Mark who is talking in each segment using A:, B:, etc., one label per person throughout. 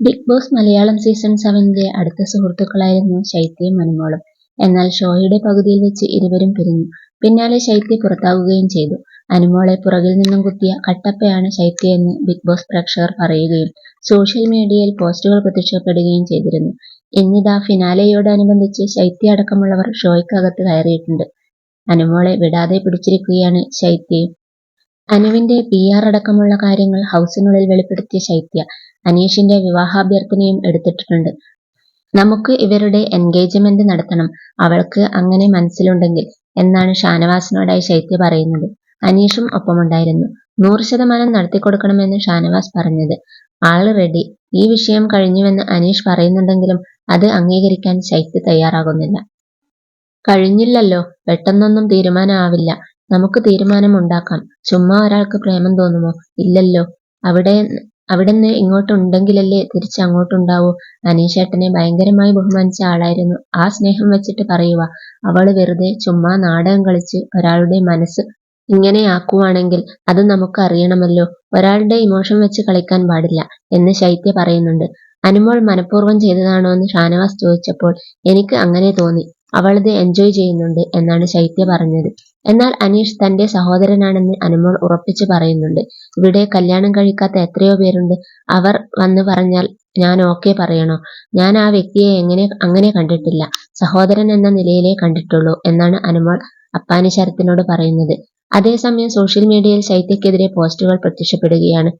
A: Big Boss Malayalam season സെവനിലെ അടുത്ത സുഹൃത്തുക്കളായിരുന്നു ശൈത്യയും മനുമോളും എന്നാൽ ഷോയുടെ പകുതിയിൽ വെച്ച് ഇരുവരും പിരിഞ്ഞു. പിന്നാലെ ശൈത്യ പുറത്താകുകയും ചെയ്തു. അനുമോളെ പുറകിൽ നിന്നും കുത്തിയ കട്ടപ്പയാണ് ശൈത്യയെന്ന് ബിഗ് ബോസ് പ്രേക്ഷകർ പറയുകയും സോഷ്യൽ മീഡിയയിൽ പോസ്റ്റുകൾ പ്രത്യക്ഷപ്പെടുകയും ചെയ്തിരുന്നു. ഇന്നിതാ ഫിനാലെയോടനുബന്ധിച്ച് ശൈത്യ അടക്കമുള്ളവർ ഷോയ്ക്കകത്ത് കയറിയിട്ടുണ്ട്. അനുമോളെ വിടാതെ പിടിച്ചിരിക്കുകയാണ് ശൈത്യയും. അനുവിന്റെ പി ആർ അടക്കമുള്ള കാര്യങ്ങൾ ഹൗസിനുള്ളിൽ വെളിപ്പെടുത്തിയ ശൈത്യ അനീഷിന്റെ വിവാഹാഭ്യർത്ഥനയും എടുത്തിട്ടുണ്ട്. നമുക്ക് ഇവരുടെ എൻഗേജ്മെന്റ് നടത്തണം, അവൾക്ക് അങ്ങനെ മനസ്സിലുണ്ടെങ്കിൽ എന്നാണ് ഷാനവാസിനോടായി ശൈത്യ പറയുന്നത്. അനീഷും ഒപ്പമുണ്ടായിരുന്നു. നൂറ് ശതമാനം നടത്തിക്കൊടുക്കണമെന്ന് ഷാനവാസ് പറഞ്ഞത്. Already. ഈ വിഷയം കഴിഞ്ഞുവെന്ന് അനീഷ് പറയുന്നുണ്ടെങ്കിലും അത് അംഗീകരിക്കാൻ ശൈത്യ തയ്യാറാകുന്നില്ല. കഴിഞ്ഞില്ലല്ലോ, പെട്ടെന്നൊന്നും തീരുമാനം ആവില്ല. നമുക്ക് തീരുമാനമുണ്ടാക്കാം. ചുമ്മാ ഒരാൾക്ക് പ്രേമം തോന്നുമോ? ഇല്ലല്ലോ. അവിടെ അവിടെന്ന് ഇങ്ങോട്ട് ഉണ്ടെങ്കിലല്ലേ തിരിച്ച് അങ്ങോട്ടുണ്ടാവൂ. അനീഷേട്ടനെ ഭയങ്കരമായി ബഹുമാനിച്ച ആളായിരുന്നു. ആ സ്നേഹം വെച്ചിട്ട് പറയുവാ. അവൾ വെറുതെ ചുമ്മാ നാടകം കളിച്ച് ഒരാളുടെ മനസ്സ് ഇങ്ങനെയാക്കുവാണെങ്കിൽ അത് നമുക്ക് അറിയണമല്ലോ. ഒരാളുടെ ഇമോഷൻ വെച്ച് കളിക്കാൻ പാടില്ല എന്ന് ശൈത്യ പറയുന്നുണ്ട്. അനുമോൾ മനഃപൂർവം ചെയ്തതാണോന്ന് ഷാനവാസ് ചോദിച്ചപ്പോൾ എനിക്ക് അങ്ങനെ തോന്നി. അവളത് എൻജോയ് ചെയ്യുന്നുണ്ട് എന്നാണ് ശൈത്യ പറഞ്ഞത്. എന്നാൽ അനീഷ് തന്റെ സഹോദരനാണെന്ന് അനുമോൾ ഉറപ്പിച്ചു പറയുന്നുണ്ട്. ഇവിടെ കല്യാണം കഴിക്കാത്ത എത്രയോ പേരുണ്ട്. അവർ വന്ന് പറഞ്ഞാൽ ഞാൻ ഓക്കേ പറയണോ? ഞാൻ ആ വ്യക്തിയെ എങ്ങനെ അങ്ങനെ കണ്ടിട്ടില്ല. സഹോദരൻ എന്ന നിലയിലേ കണ്ടിട്ടുള്ളൂ എന്നാണ് അനുമോൾ അപ്പാനി ശരത്തിനോട് പറയുന്നത്. അതേസമയം സോഷ്യൽ മീഡിയയിൽ ശൈത്യക്കെതിരെ പോസ്റ്റുകൾ പ്രത്യക്ഷപ്പെടുകയാണ്.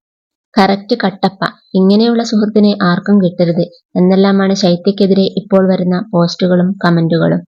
A: കറക്റ്റ് കട്ടപ്പ. ഇങ്ങനെയുള്ള സുഹൃത്തിനെ ആർക്കും കിട്ടരുത് എന്നെല്ലാമാണ് ശൈത്യക്കെതിരെ ഇപ്പോൾ വരുന്ന പോസ്റ്റുകളും കമന്റുകളും.